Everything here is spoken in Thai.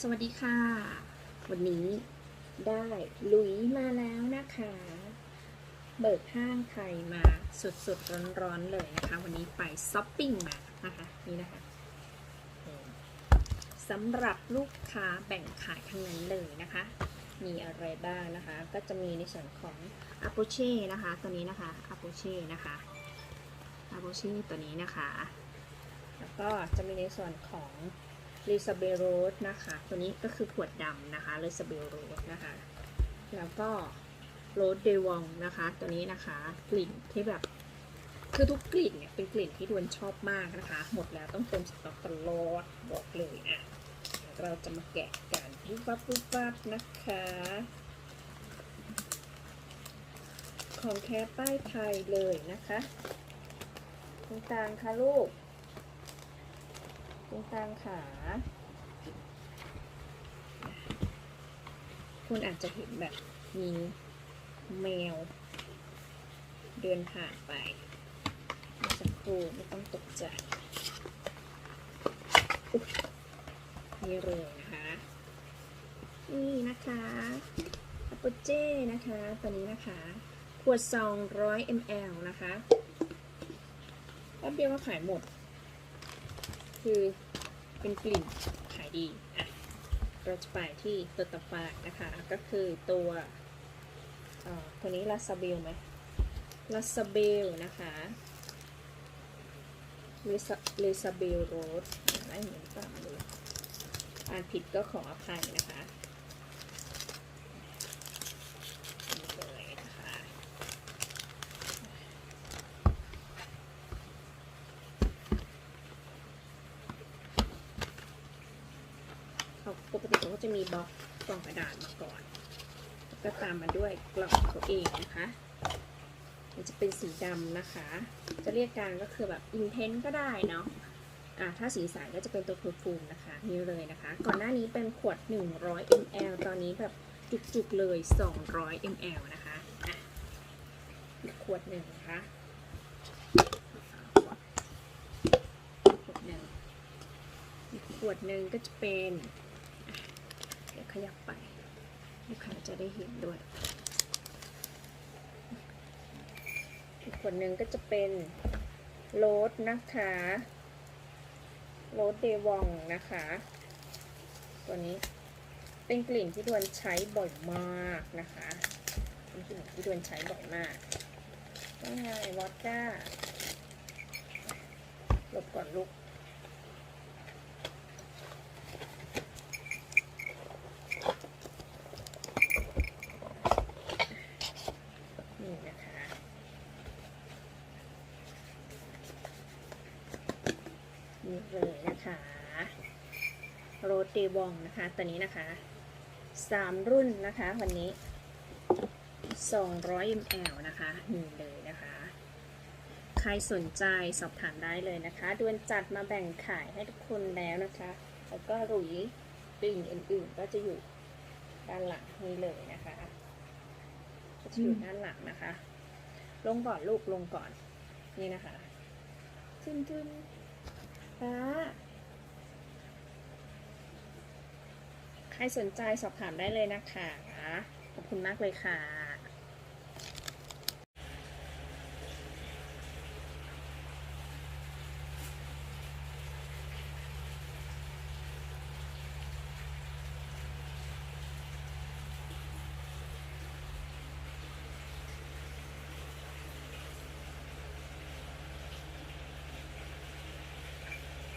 สวัสดีค่ะ วันนี้ได้ลุยมาแล้วนะคะ เบิกห้างไทยมาสดๆร้อนๆเลยนะคะ วันนี้ไปช้อปปิ้งมานะคะนี่นะคะสำหรับลูกค้าแบ่งขายทั้งนั้นเลยนะคะ มีอะไรบ้างนะคะ ก็จะมีในส่วนของ a p o c h e นะคะ ตัวนี้นะคะ a p o c h e นะคะ a p o c h e ตัวนี้นะคะ แล้วก็จะมีในส่วนของ ลิซาเบโรสนะคะ ตัวนี้ก็คือขวดดำนะคะลิซาเบโรสนะคะ แล้วก็โรสเดวองนะคะ ตัวนี้นะคะ กลิ่นที่แบบ คือทุกกลิ่นเนี่ยเป็นกลิ่นที่ดวนชอบมากนะคะ หมดแล้วต้องเติมสต็อกตลอดบอกเลยอะเราจะมาแกะกันปุ๊บปั๊บปุ๊บปั๊บนะคะ ของแค่ป้ายไทยเลยนะคะตรงกลางค่ะลูก ตรงกลางขา คุณอาจจะเห็นแบบมีแมว เดินผ่านไปเมื่อสักครู่ไม่ต้องตกใจนี่เลยนะคะ นี่นะคะอัปเปอร์เจ้นะคะ ตัวนี้นะคะขวดซองร้อย ml นะคะแป๊บเดียวก็ขายหมด คือเป็นกลิ่นขายดีอะเราจะไปที่ตัวต่อไปนะคะ ก็คือตัวอ่อตัวนี้ลาซาเบลไหมลาซาเบลนะคะเลซาเลซาเบลโรสอะไรเหมือนกันเลยอ่านผิดก็ขออภัยนะคะนี่เลยนะคะ เขา ปกติเขาก็จะมีบล็อกกล่องกระดาษมาก่อนแล้วก็ตามมาด้วยกล่องเขาเองนะคะ มันจะเป็นสีดำนะคะ จะเรียกกันก็คือแบบอินเทนก็ได้เนาะอ่าถ้าสีสันก็จะเป็นตัวฟูมนะคะ นี่เลยนะคะ ก่อนหน้านี้เป็นขวด 100 ml ตอนนี้แบบจุกๆเลย 200 ml นะคะอะอีกขวดหนึ่งนะคะขวดหนึ่งอีกขวดหนึ่งก็จะเป็น ขยับไปลูกค้าจะได้เห็นด้วย อีกขวดหนึ่งก็จะเป็นโรสนะคะโรสเดวองนะคะ ตัวนี้เป็นกลิ่นที่ดวนใช้บ่อยมากนะคะเป็นกลิ่นที่ดวนใช้บ่อยมากว่าไงวอดก้าหลบก่อนลูก นี่นะคะ นี่เลยนะคะโรตีบองนะคะตัวนี้นะคะสามรุ่นนะคะวันนี้200 ml นะคะนี่เลยนะคะ ใครสนใจสอบถามได้เลยนะคะดวนจัดมาแบ่งขายให้ทุกคนแล้วนะคะ แล้วก็หลุยปิ่งอื่นๆ ก็จะอยู่ด้านหลังนี้เลยนะคะก็จะอยู่ด้านหลังนะคะ ลงก่อนลูกลงก่อนนี่นะคะทึนทึน ฟ้า ใครสนใจสอบถามได้เลยนะคะ ขอบคุณมากเลยค่ะ